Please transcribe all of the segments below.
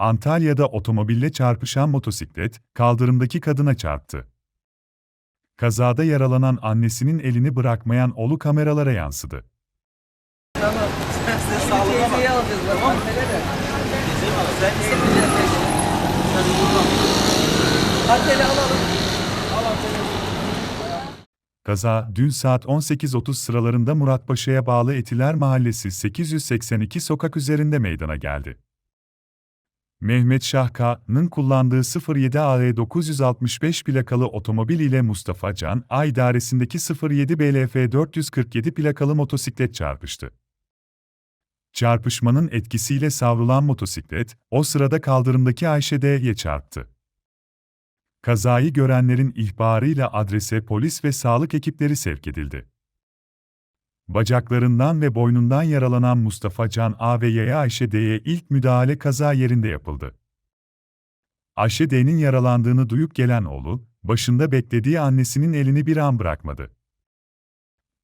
Antalya'da otomobille çarpışan motosiklet, kaldırımdaki kadına çarptı. Kazada yaralanan annesinin elini bırakmayan oğlu kameralara yansıdı. Kaza, dün saat 18.30 sıralarında Muratpaşa'ya bağlı Etiler Mahallesi 882 sokak üzerinde meydana geldi. Mehmet Şahka'nın kullandığı 07 AE 965 plakalı otomobil ile Mustafa Can, A idaresindeki 07 BLF 447 plakalı motosiklet çarpıştı. Çarpışmanın etkisiyle savrulan motosiklet, o sırada kaldırımdaki Ayşe D'ye çarptı. Kazayı görenlerin ihbarıyla adrese polis ve sağlık ekipleri sevk edildi. Bacaklarından ve boynundan yaralanan Mustafa Can A ve Yaya Ayşe D'ye ilk müdahale kaza yerinde yapıldı. Ayşe D'nin yaralandığını duyup gelen oğlu, başında beklediği annesinin elini bir an bırakmadı.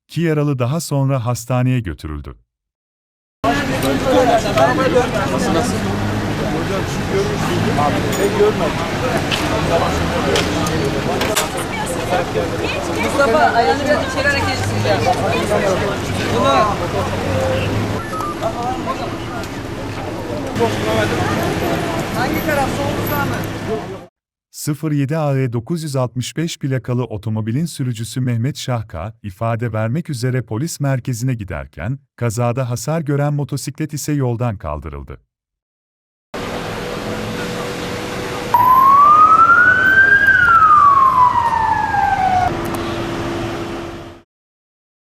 Ki yaralı daha sonra hastaneye götürüldü. Mustafa ayağını içeri hareket etsin. Bunu. Hangi taraf? Sol sağ mı? 07 AE 965 plakalı otomobilin sürücüsü Mehmet Şahka, ifade vermek üzere polis merkezine giderken, kazada hasar gören motosiklet ise yoldan kaldırıldı.